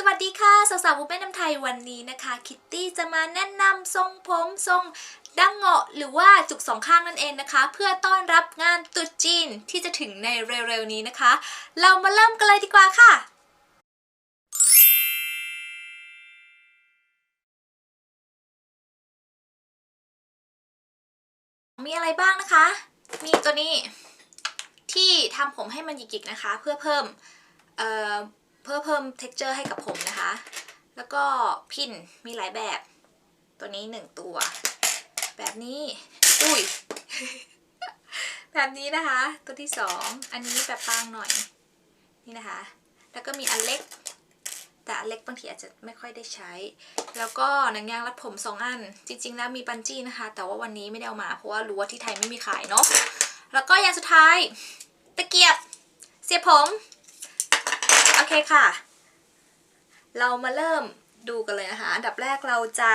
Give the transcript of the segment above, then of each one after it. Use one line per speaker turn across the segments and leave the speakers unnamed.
สวัสดีค่ะ สาวๆบุฟเฟ่น้ำไทยวันนี้นะคะ คิตตี้จะมาแนะนำทรงผมทรงดังเงาะหรือว่าจุกสองข้างนั่นเองนะคะ เพื่อต้อนรับงานตรุษจีนที่จะถึงในเร็วๆนี้นะคะ เรามาเริ่มกันเลยดีกว่าค่ะมีอะไรบ้างนะคะ มีตัวนี้ที่ทำผมให้มันหยิกๆนะคะ เพื่อเพิ่มเอ่อ พื่อเพิ่ม texture ให้กับผมนะคะ แล้วก็พินมีหลายแบบ ตัวนี้หนึ่งตัว แบบนี้อุ้ยแบบนี้นะคะ ตัวที่สองอันนี้แบบบางหน่อย นี่นะคะ แล้วก็มีอันเล็ก แต่อันเล็กบางทีอาจจะไม่ค่อยได้ใช้ แล้วก็หนังยางรัดผมสองอัน จริง ๆ แล้วมีบันจี้นะคะ แต่ว่าวันนี้ไม่ได้เอามา เพราะว่ารู้ว่าที่ไทยไม่มีขายเนาะ แล้วก็อย่างสุดท้าย ตะเกียบ เสียผม เคค่ะ เรามาเริ่มดูกันเลยนะคะ อันดับแรกเราจะ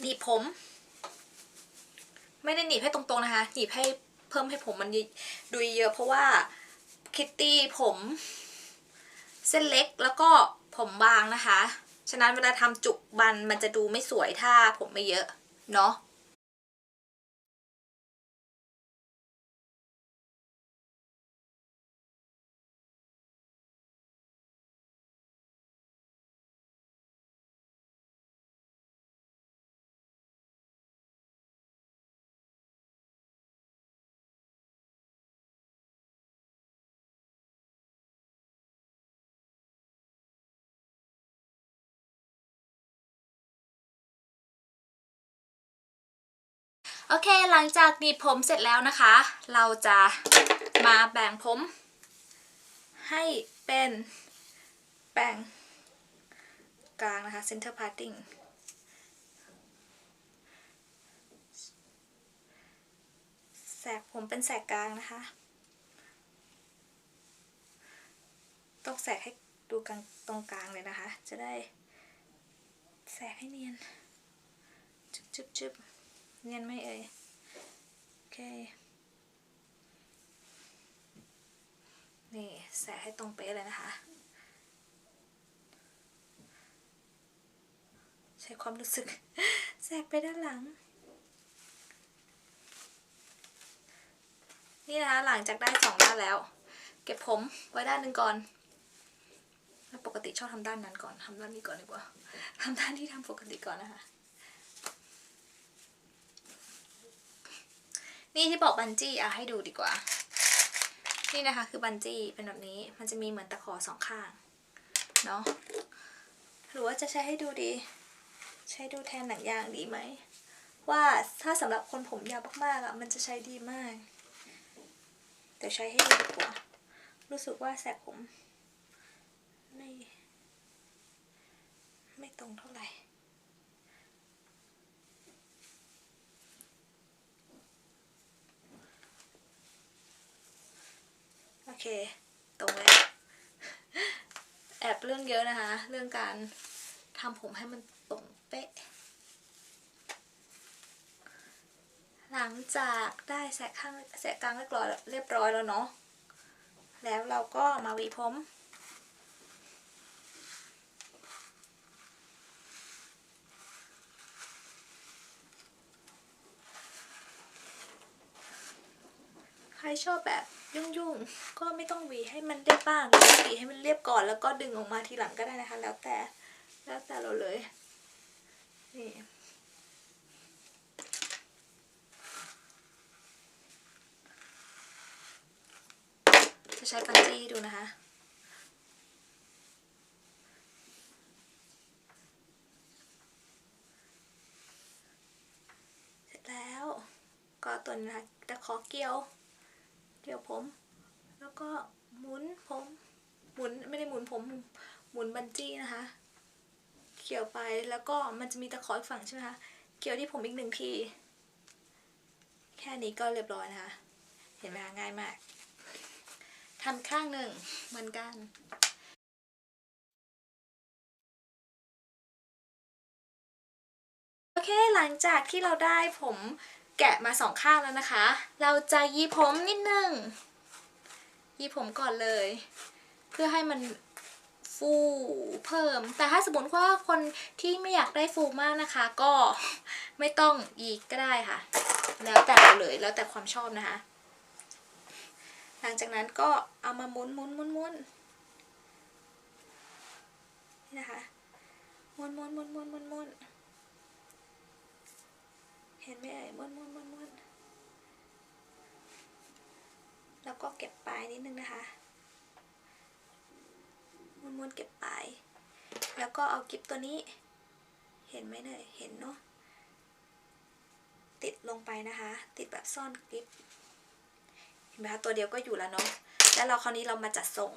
หนีบผม ไม่ได้หนีบให้ตรงๆนะคะ หนีบให้เพิ่มให้ผมมันดูเยอะเพราะว่าคิตตี้ผม เส้นเล็กแล้วก็ผมบางนะคะ ฉะนั้นเวลาทำจุกบันมันจะดูไม่สวยถ้าผมไม่เยอะ เนาะ โอเคหลังจากหนีบผมเสร็จแล้วนะคะ เราจะมาแบ่งผม ให้เป็นแบ่งกลางนะคะ center parting แสกผมเป็นแสกกลางนะคะ ต้องแสกให้ดูกลางตรงกลางเลยนะคะ จะได้แสกให้เนียน จุบจุบจุบ เนียนไหมเอ่ยโอเค นี่แสะให้ตรงเป๊ะเลยนะคะ ใช้ความรู้สึกแสกไปด้านหลัง นี่นะคะหลังจากได้สองด้านแล้ว เก็บผมไว้ด้านหนึ่งก่อนปกติชอบทำด้านนั้นก่อนทำด้านนี้ก่อนดีกว่าทำด้านที่ทำปกติก่อนนะคะ นี่ที่บอกบันจี้อะให้ดูดีกว่า นี่นะคะคือบันจี้เป็นแบบนี้ มันจะมีเหมือนตะขอสองข้าง เนาะหรือว่าจะใช้ให้ดูดี ใช้ดูแทนหนังยางดีไหม ว่าถ้าสำหรับคนผมยาวมากๆอะมันจะใช้ดีมากแต่ใช้ให้ดูดีกว่า รู้สึกว่าแสกผมไม่ไม่ตรงเท่าไหร่ เค ตรงแล้วแอบเรื่องเยอะนะคะ เรื่องการทำผมให้มันตรงเป๊ะ หลังจากได้แสกข้างแสกกลางเรียบร้อยเรียบร้อยแล้วเนาะ แล้วเราก็มาวีผม รชอบแบบยุ่งๆ ก็ไม่ต้องหวีให้มันเรียบบ้างหวีให้มันเรียบก่อนแล้วก็ดึงออกมาทีหลังก็ได้นะคะ แล้วแต่แล้วแต่เราเลยนี่จะใช้ปันจี้ดูนะคะเสร็จแล้วก็ตัวนี้นะคะตะขอเกี่ยว กี่ยวผม แล้วก็หมุนผม หมุนไม่ได้หมุนผม หมุนบันจี้นะคะ เกี่ยวไปแล้วก็มันจะมีตะขออีกฝั่งใช่ไหมคะ เกี่ยวที่ผมอีกหนึ่งที แค่นี้ก็เรียบร้อยนะคะ เห็นไหมคะง่ายมากทำข้างหนึ่งเหมือนกันโอเคหลังจากที่เราได้ผม แกะมาสองข้างแล้วนะคะ เราจะยีผมนิดนึง ยีผมก่อนเลย เพื่อให้มันฟูเพิ่ม แต่ถ้าสมมติว่าคนที่ไม่อยากได้ฟูมากนะคะ ก็ไม่ต้องอีก็ได้ค่ะ แล้วแต่เราเลยแล้วแต่ความชอบนะคะ หลังจากนั้นก็เอามาม้วนม้วนม้วนม้วนนี่นะคะม้วนม้วนม้วนม้วนม้วนม้วน ห็นไหมเอ่ยม้วนม้วนม้วนม้วนแล้วก็เก็บปลายนิดนึงนะคะม้วนม้วนเก็บปลาย แล้วก็เอากิฟตัวนี้ เห็นไหมเนยเห็นเนาะติดลงไปนะคะ ติดแบบซ่อนกิฟเห็นไหมคะตัวเดียวก็อยู่แล้วเนาะแล้วเราคราวนี้เรามาจัดทรง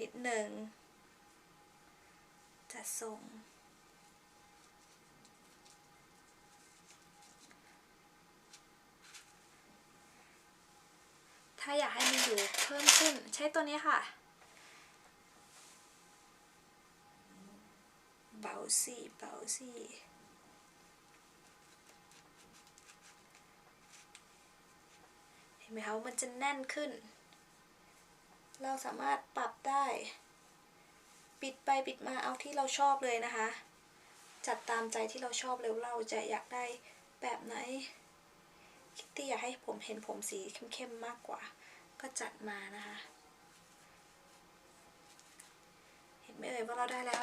นิดหนึ่งจัดทรงาอยากให้มันอยู่เพิ่มขึ้นใช้ตัวนี้ค่ะ เบาสี่เบาสี่เห็นไหมคะมันจะแน่นขึ้น เราสามารถปรับได้ปิดไปปิดมาเอาที่เราชอบเลยนะคะ จัดตามใจที่เราชอบแล้วเราจะอยากได้แบบไหนคิตตี้อยากให้ผมเห็นผมสีเข้มๆมากกว่า ก็จัดมานะคะ เห็นไหมเอ่ยว่าเราได้แล้ว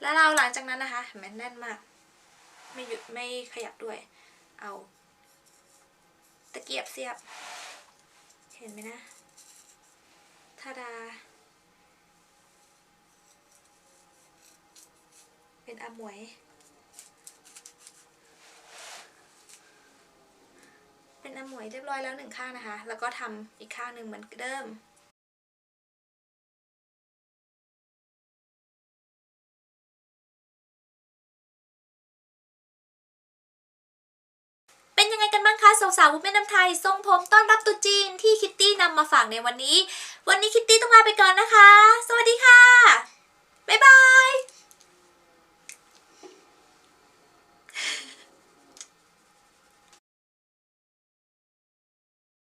แล้วเราหลังจากนั้นนะคะเห็นไหมแน่นมาก ไม่หยุดไม่ขยับด้วย เอา ตะเกียบเสียบ เห็นไหมนะทาดา เป็นอาหมวย เป็นอา หมวยเรียบร้อยแล้วหนึ่งข้างนะคะ แล้วก็ทำอีกข้างหนึ่งเหมือนเดิมเป็นยังไงกันบ้างคะสาวๆวุ้นแม่น้ำไทยทรงผมต้อนรับตรุษจีนที่คิตตี้นำมาฝากในวันนี้ วันนี้คิตตี้ต้องลาไปก่อนนะคะ สวัสดีค่ะ บ๊ายบาย